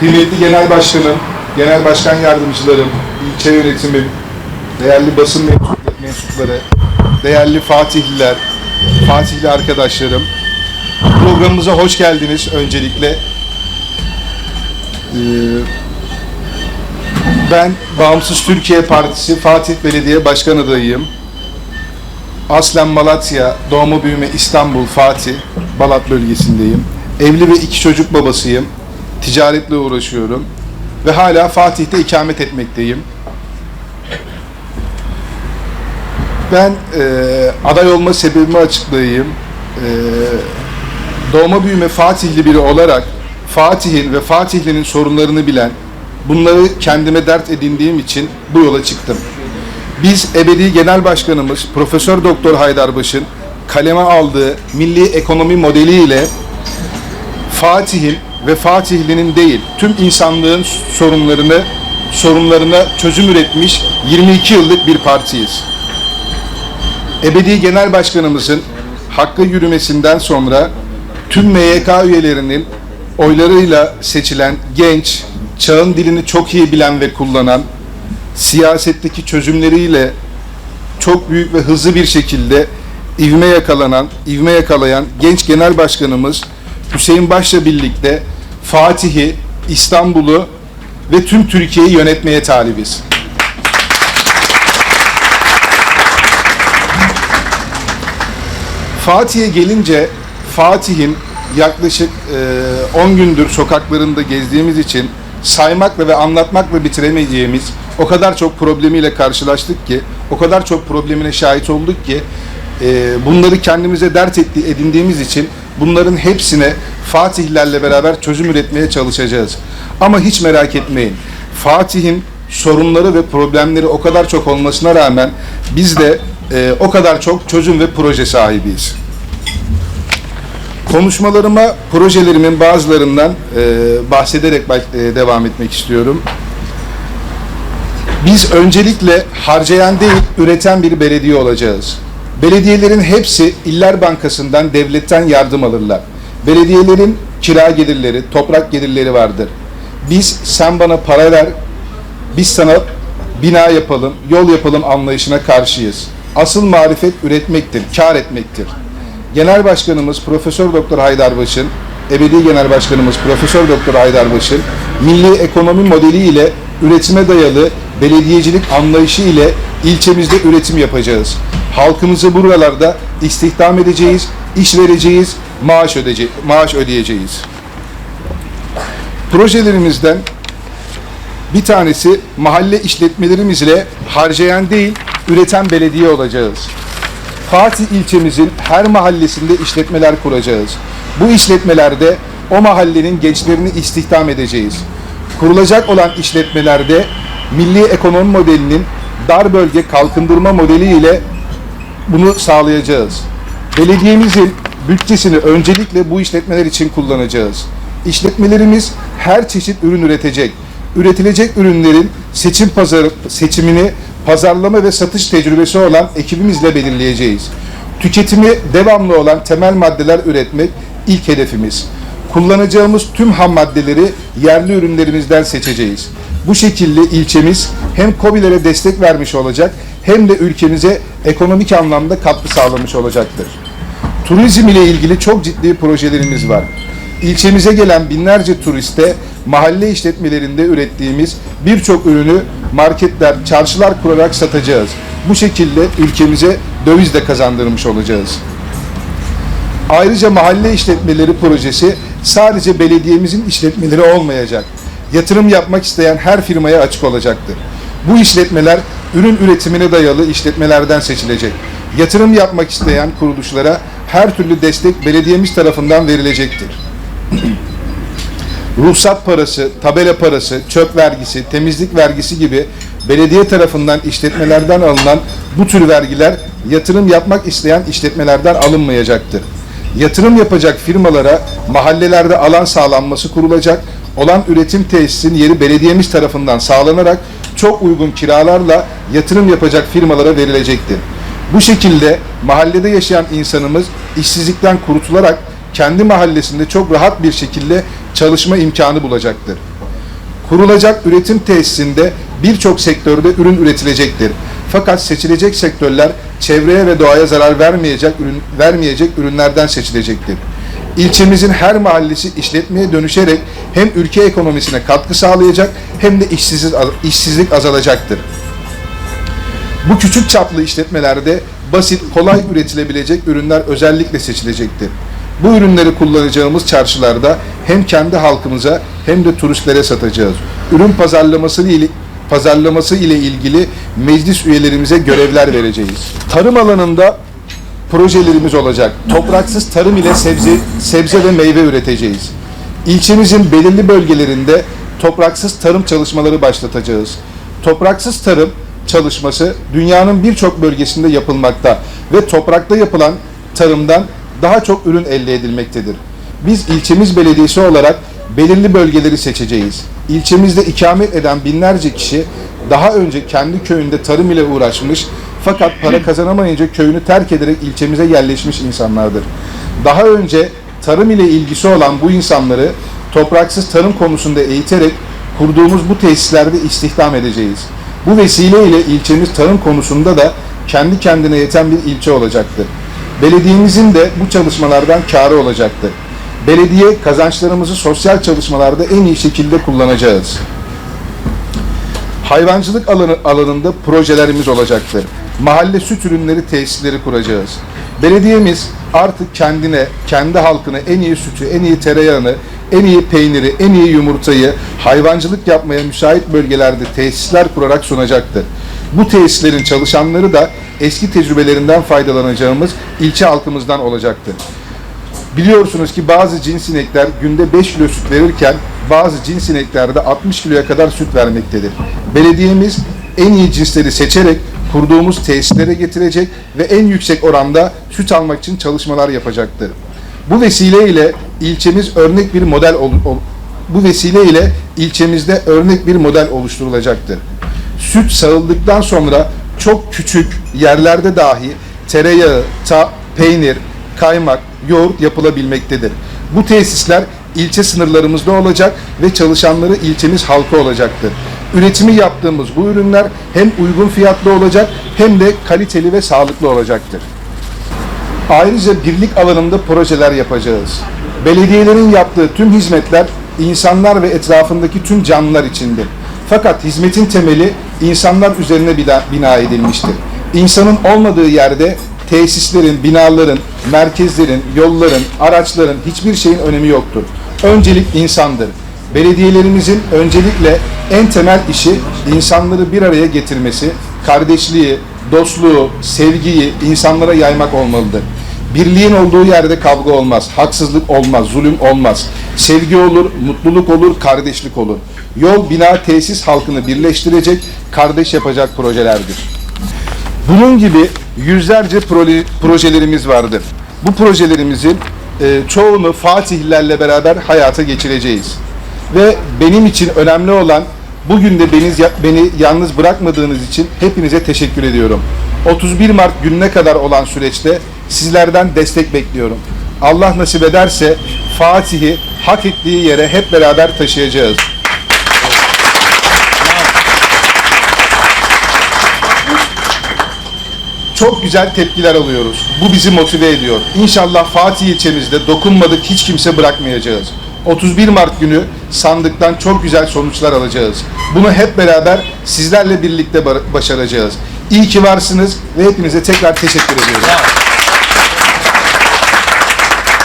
kıymetli genel başkanım, genel başkan yardımcılarım, ilçe yönetimim, değerli basın mensup- mensupları, değerli Fatihliler, Fatihli arkadaşlarım. Programımıza hoş geldiniz öncelikle. Ee, ben Bağımsız Türkiye Partisi Fatih Belediye Başkan adayıyım. Aslen Malatya, doğma büyüme İstanbul, Fatih, Balat bölgesindeyim. Evli ve iki çocuk babasıyım. Ticaretle uğraşıyorum. Ve hala Fatih'te ikamet etmekteyim. Ben e, aday olma sebebimi açıklayayım. E, doğma büyüme Fatihli biri olarak Fatih'in ve Fatihli'nin sorunlarını bilen, bunları kendime dert edindiğim için bu yola çıktım. Biz Ebedi Genel Başkanımız Profesör Doktor Haydarbaş'ın kaleme aldığı milli ekonomi modeli ile Fatih'in ve Fatihli'nin değil tüm insanlığın sorunlarını sorunlarına çözüm üretmiş 22 yıllık bir partiyiz. Ebedi Genel Başkanımızın hakka yürümesinden sonra tüm MYK üyelerinin oylarıyla seçilen genç, çağın dilini çok iyi bilen ve kullanan, siyasetteki çözümleriyle çok büyük ve hızlı bir şekilde ivme yakalanan, ivme yakalayan genç genel başkanımız Hüseyin Baş'la birlikte Fatih'i, İstanbul'u ve tüm Türkiye'yi yönetmeye talibiz. Fatih'e gelince Fatih'in yaklaşık e, 10 gündür sokaklarında gezdiğimiz için saymakla ve anlatmakla bitiremeyeceğimiz o kadar çok problemiyle karşılaştık ki, o kadar çok problemine şahit olduk ki e, bunları kendimize dert etti, edindiğimiz için bunların hepsine Fatihlerle beraber çözüm üretmeye çalışacağız. Ama hiç merak etmeyin. Fatih'in sorunları ve problemleri o kadar çok olmasına rağmen biz de e, o kadar çok çözüm ve proje sahibiyiz. Konuşmalarıma projelerimin bazılarından e, bahsederek e, devam etmek istiyorum. Biz öncelikle harcayan değil, üreten bir belediye olacağız. Belediyelerin hepsi İller Bankası'ndan, devletten yardım alırlar. Belediyelerin kira gelirleri, toprak gelirleri vardır. Biz sen bana para ver, biz sana bina yapalım, yol yapalım anlayışına karşıyız. Asıl marifet üretmektir, kar etmektir. Genel Başkanımız Profesör Doktor Haydarbaş'ın, ebedi Genel Başkanımız Profesör Doktor Haydarbaş'ın milli ekonomi modeli ile üretime dayalı belediyecilik anlayışı ile ilçemizde üretim yapacağız. Halkımızı buralarda istihdam edeceğiz, iş vereceğiz, maaş, ödece maaş ödeyeceğiz. Projelerimizden bir tanesi mahalle işletmelerimizle harcayan değil, üreten belediye olacağız. Fatih ilçemizin her mahallesinde işletmeler kuracağız. Bu işletmelerde o mahallenin gençlerini istihdam edeceğiz. Kurulacak olan işletmelerde milli ekonomi modelinin dar bölge kalkındırma modeli ile bunu sağlayacağız. Belediyemizin bütçesini öncelikle bu işletmeler için kullanacağız. İşletmelerimiz her çeşit ürün üretecek. Üretilecek ürünlerin seçim pazarı seçimini pazarlama ve satış tecrübesi olan ekibimizle belirleyeceğiz. Tüketimi devamlı olan temel maddeler üretmek ilk hedefimiz. Kullanacağımız tüm ham maddeleri yerli ürünlerimizden seçeceğiz. Bu şekilde ilçemiz hem KOBİ'lere destek vermiş olacak hem de ülkemize ekonomik anlamda katkı sağlamış olacaktır. Turizm ile ilgili çok ciddi projelerimiz var. İlçemize gelen binlerce turiste mahalle işletmelerinde ürettiğimiz birçok ürünü marketler, çarşılar kurarak satacağız. Bu şekilde ülkemize döviz de kazandırmış olacağız. Ayrıca mahalle işletmeleri projesi sadece belediyemizin işletmeleri olmayacak. Yatırım yapmak isteyen her firmaya açık olacaktır. Bu işletmeler ürün üretimine dayalı işletmelerden seçilecek. Yatırım yapmak isteyen kuruluşlara her türlü destek belediyemiz tarafından verilecektir. Ruhsat parası, tabela parası, çöp vergisi, temizlik vergisi gibi belediye tarafından işletmelerden alınan bu tür vergiler yatırım yapmak isteyen işletmelerden alınmayacaktır. Yatırım yapacak firmalara mahallelerde alan sağlanması kurulacak, olan üretim tesisinin yeri belediyemiz tarafından sağlanarak çok uygun kiralarla yatırım yapacak firmalara verilecektir. Bu şekilde mahallede yaşayan insanımız işsizlikten kurtularak kendi mahallesinde çok rahat bir şekilde çalışma imkanı bulacaktır. Kurulacak üretim tesisinde birçok sektörde ürün üretilecektir. Fakat seçilecek sektörler çevreye ve doğaya zarar vermeyecek ürün vermeyecek ürünlerden seçilecektir. İlçemizin her mahallesi işletmeye dönüşerek hem ülke ekonomisine katkı sağlayacak hem de işsizlik, işsizlik azalacaktır. Bu küçük çaplı işletmelerde basit, kolay üretilebilecek ürünler özellikle seçilecektir. Bu ürünleri kullanacağımız çarşılarda hem kendi halkımıza hem de turistlere satacağız. Ürün pazarlaması ile pazarlaması ile ilgili meclis üyelerimize görevler vereceğiz. Tarım alanında projelerimiz olacak. Topraksız tarım ile sebze sebze ve meyve üreteceğiz. İlçemizin belirli bölgelerinde topraksız tarım çalışmaları başlatacağız. Topraksız tarım çalışması dünyanın birçok bölgesinde yapılmakta ve toprakta yapılan tarımdan daha çok ürün elde edilmektedir. Biz ilçemiz belediyesi olarak belirli bölgeleri seçeceğiz. İlçemizde ikamet eden binlerce kişi daha önce kendi köyünde tarım ile uğraşmış fakat para kazanamayınca köyünü terk ederek ilçemize yerleşmiş insanlardır. Daha önce tarım ile ilgisi olan bu insanları topraksız tarım konusunda eğiterek kurduğumuz bu tesislerde istihdam edeceğiz. Bu vesileyle ilçemiz tarım konusunda da kendi kendine yeten bir ilçe olacaktır. Belediyemizin de bu çalışmalardan kârı olacaktır. Belediye kazançlarımızı sosyal çalışmalarda en iyi şekilde kullanacağız. Hayvancılık alanı, alanında projelerimiz olacaktır. Mahalle süt ürünleri tesisleri kuracağız. Belediyemiz artık kendine, kendi halkına en iyi sütü, en iyi tereyağını, en iyi peyniri, en iyi yumurtayı hayvancılık yapmaya müsait bölgelerde tesisler kurarak sunacaktır. Bu tesislerin çalışanları da eski tecrübelerinden faydalanacağımız ilçe halkımızdan olacaktır. Biliyorsunuz ki bazı cins inekler günde 5 kilo süt verirken bazı cins inekler de 60 kiloya kadar süt vermektedir. Belediyemiz en iyi cinsleri seçerek kurduğumuz tesislere getirecek ve en yüksek oranda süt almak için çalışmalar yapacaktır. Bu vesileyle ilçemiz örnek bir model ol, ol- bu vesileyle ilçemizde örnek bir model oluşturulacaktır. Süt sağıldıktan sonra çok küçük yerlerde dahi tereyağı, ta, peynir, kaymak, yoğurt yapılabilmektedir. Bu tesisler ilçe sınırlarımızda olacak ve çalışanları ilçemiz halkı olacaktır. Üretimi yaptığımız bu ürünler hem uygun fiyatlı olacak hem de kaliteli ve sağlıklı olacaktır. Ayrıca birlik alanında projeler yapacağız. Belediyelerin yaptığı tüm hizmetler insanlar ve etrafındaki tüm canlılar içindir. Fakat hizmetin temeli insanlar üzerine bina, edilmiştir. İnsanın olmadığı yerde tesislerin, binaların, merkezlerin, yolların, araçların hiçbir şeyin önemi yoktur. Öncelik insandır. Belediyelerimizin öncelikle en temel işi insanları bir araya getirmesi, kardeşliği, dostluğu, sevgiyi insanlara yaymak olmalıdır. Birliğin olduğu yerde kavga olmaz, haksızlık olmaz, zulüm olmaz. Sevgi olur, mutluluk olur, kardeşlik olur. Yol, bina, tesis halkını birleştirecek, kardeş yapacak projelerdir. Bunun gibi yüzlerce proje- projelerimiz vardır. Bu projelerimizin e, çoğunu Fatihlerle beraber hayata geçireceğiz. Ve benim için önemli olan bugün de beni, beni yalnız bırakmadığınız için hepinize teşekkür ediyorum. 31 Mart gününe kadar olan süreçte sizlerden destek bekliyorum. Allah nasip ederse Fatih'i hak ettiği yere hep beraber taşıyacağız. Çok güzel tepkiler alıyoruz. Bu bizi motive ediyor. İnşallah Fatih ilçemizde dokunmadık hiç kimse bırakmayacağız. 31 Mart günü sandıktan çok güzel sonuçlar alacağız. Bunu hep beraber sizlerle birlikte başaracağız. İyi ki varsınız ve hepinize tekrar teşekkür ediyorum.